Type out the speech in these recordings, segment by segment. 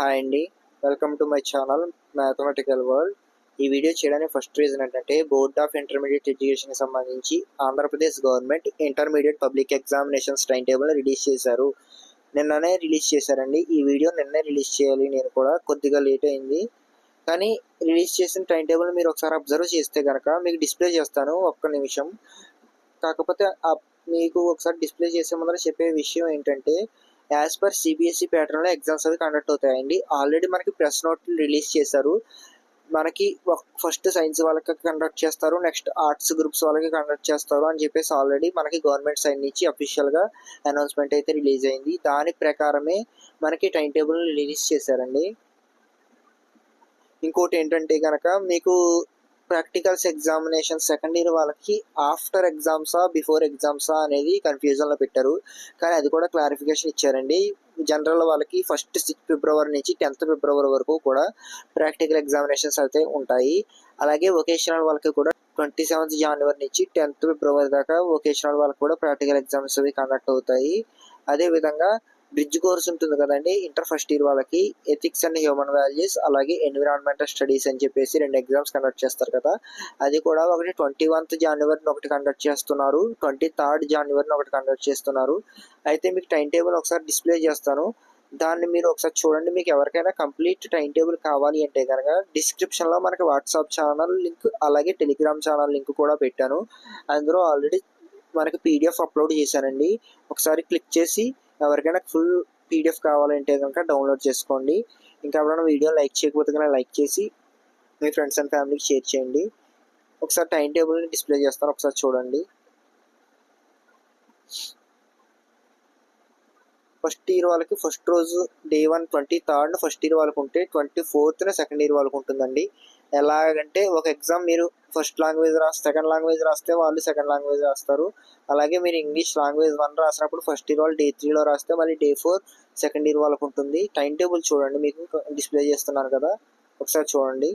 Hi అండి welcome to my channel mathematical world ఈ video చేయడానికి ఫస్ట్ రీజన్ ఏంటంటే బోర్డ్ ఆఫ్ ఇంటర్మీడియట్ ఎడ్యుకేషన్కి సంబంధించి Andhra Pradesh government intermediate public examinations time table release చేశారు. నిన్ననే రిలీజ్ చేశారండి. ఈ వీడియో నిన్నే రిలీజ్ చేయాలి. నేను కూడా కొద్దిగా లేట్ అయింది. కానీ రిలీజ్ చేసిన టైం టేబుల్ మీరు ఒకసారి అబ్జర్వ్ చేస్తే కనుక మీకు డిస్ప్లే చేస్తాను ఒక్క నిమిషం. కాకపోతే మీకు ఒకసారి డిస్ప్లే చేసే ముందర చెప్పే విషయం ఏంటంటే యాజ్ పర్ సిబిఎస్ఈ ప్యాటర్న్లో ఎగ్జామ్స్ అవి కండక్ట్ అవుతాయండి. ఆల్రెడీ మనకి ప్రెస్ నోట్లు రిలీజ్ చేశారు. మనకి ఫస్ట్ సైన్స్ వాళ్ళకి కండక్ట్ చేస్తారు నెక్స్ట్ ఆర్ట్స్ గ్రూప్స్ వాళ్ళకి కండక్ట్ చేస్తారు అని చెప్పేసి ఆల్రెడీ మనకి గవర్నమెంట్ సైడ్ నుంచి అఫీషియల్గా అనౌన్స్మెంట్ అయితే రిలీజ్ అయింది. దాని ప్రకారమే మనకి టైం టేబుల్ రిలీజ్ చేశారండి. ఇంకోటి ఏంటంటే కనుక మీకు ప్రాక్టికల్స్ ఎగ్జామినేషన్ సెకండ్ ఇయర్ వాళ్ళకి ఆఫ్టర్ ఎగ్జామ్సా బిఫోర్ ఎగ్జామ్సా అనేది కన్ఫ్యూజన్లో పెట్టారు. కానీ అది కూడా క్లారిఫికేషన్ ఇచ్చారండి. జనరల్ వాళ్ళకి ఫస్ట్ ఫిబ్రవరి నుంచి టెన్త్ ఫిబ్రవరి వరకు కూడా ప్రాక్టికల్ ఎగ్జామినేషన్స్ అయితే ఉంటాయి. అలాగే వొకేషనల్ వాళ్ళకి కూడా ట్వంటీ సెవెంత్ జనవరి నుంచి టెన్త్ ఫిబ్రవరి దాకా వొకేషనల్ వాళ్ళకి కూడా ప్రాక్టికల్ ఎగ్జామ్స్ అవి కండక్ట్ అవుతాయి. అదేవిధంగా బ్రిడ్జ్ కోర్స్ ఉంటుంది కదండి. ఇంటర్ ఫస్ట్ ఇయర్ వాళ్ళకి ఎథిక్స్ అండ్ హ్యూమన్ వాల్యూస్ అలాగే ఎన్విరాన్మెంటల్ స్టడీస్ అని చెప్పేసి రెండు ఎగ్జామ్స్ కండక్ట్ చేస్తారు కదా. అది కూడా ఒకటి ట్వంటీ వన్త్ జనవరిని ఒకటి కండక్ట్ చేస్తున్నారు. ట్వంటీ థర్డ్ జనవరిని ఒకటి కండక్ట్ చేస్తున్నారు. అయితే మీకు టైం టేబుల్ ఒకసారి డిస్ప్లే చేస్తాను. దాన్ని మీరు ఒకసారి చూడండి. మీకు ఎవరికైనా కంప్లీట్ టైం టేబుల్ కావాలి అంటే కనుక డిస్క్రిప్షన్లో మనకి వాట్సాప్ ఛానల్ లింక్ అలాగే టెలిగ్రామ్ ఛానల్ లింక్ కూడా పెట్టాను. అందులో ఆల్రెడీ మనకి పీడిఎఫ్ అప్లోడ్ చేశానండి. ఒకసారి క్లిక్ చేసి ఎవరికైనా ఫుల్ పీడిఎఫ్ కావాలంటే కనుక డౌన్లోడ్ చేసుకోండి. ఇంకా ఎవరైనా వీడియో లైక్ చేయకపోతే కనుక లైక్ చేసి మీ ఫ్రెండ్స్ అండ్ ఫ్యామిలీకి షేర్ చేయండి. ఒకసారి టైం టేబుల్ని డిస్ప్లే చేస్తాను ఒకసారి చూడండి. ఫస్ట్ ఇయర్ వాళ్ళకి ఫస్ట్ రోజు day one twenty third first year వాళ్ళకి ఉంటే ట్వంటీ ఫోర్త్న సెకండ్ ఇయర్ వాళ్ళకి ఉంటుందండి ఎలాగంటే ఒక ఎగ్జామ్ మీరు ఫస్ట్ లాంగ్వేజ్ రాస్తే సెకండ్ లాంగ్వేజ్ రాస్తే వాళ్ళు సెకండ్ లాంగ్వేజ్ రాస్తారు. అలాగే మీరు ఇంగ్లీష్ లాంగ్వేజ్ వన్ రాసినప్పుడు ఫస్ట్ ఇయర్ వాళ్ళు డే త్రీలో రాస్తే మళ్ళీ డే ఫోర్ సెకండ్ ఇయర్ వాళ్ళకు ఉంటుంది. టైం టేబుల్ చూడండి మీకు డిస్ప్లే చేస్తున్నాను కదా. ఒకసారి చూడండి.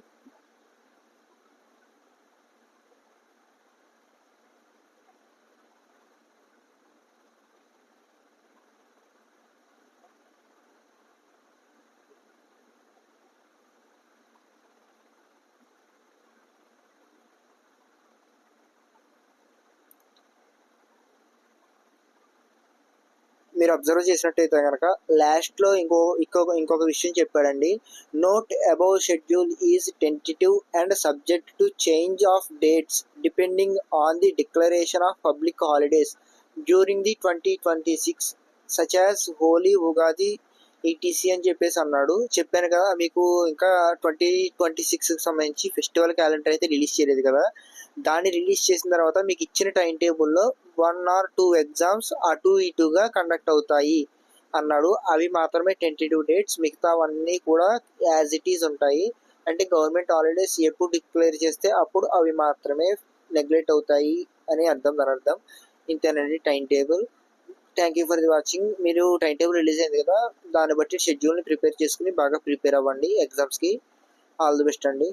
మీరు అబ్జర్వ్ చేసినట్టయితే కనుక లాస్ట్లో ఇంకో ఇంకొక ఇంకొక విషయం చెప్పాడండి. Note above schedule is tentative and subject to change of dates depending on the declaration of public holidays during the twenty twenty six such as Holi Ugadi ETC అని చెప్పేసి అన్నాడు. చెప్పాను కదా మీకు ఇంకా ట్వంటీ ట్వంటీ సిక్స్కి సంబంధించి ఫెస్టివల్ క్యాలెండర్ అయితే రిలీజ్ చేయలేదు కదా. దాన్ని రిలీజ్ చేసిన తర్వాత మీకు ఇచ్చిన టైం టేబుల్లో వన్ ఆర్ టూ ఎగ్జామ్స్ అటు ఇటుగా కండక్ట్ అవుతాయి అన్నాడు. అవి మాత్రమే టెంటేటివ్ డేట్స్ మిగతావన్నీ కూడా యాజ్ ఇట్ ఈజ్ ఉంటాయి. అంటే గవర్నమెంట్ హాలిడేస్ ఎప్పుడు డిక్లేర్ చేస్తే అప్పుడు అవి మాత్రమే నెగ్లెక్ట్ అవుతాయి అని అర్థం దాని అర్థం. ఇంతేనండి time table. Thank you for the watching. మీరు టైం టేబుల్ రిలీజ్ అయింది కదా దాన్ని బట్టి షెడ్యూల్ని ప్రిపేర్ చేసుకుని బాగా ప్రిపేర్ అవ్వండి ఎగ్జామ్స్కి. ఆల్ ది బెస్ట్ అండి.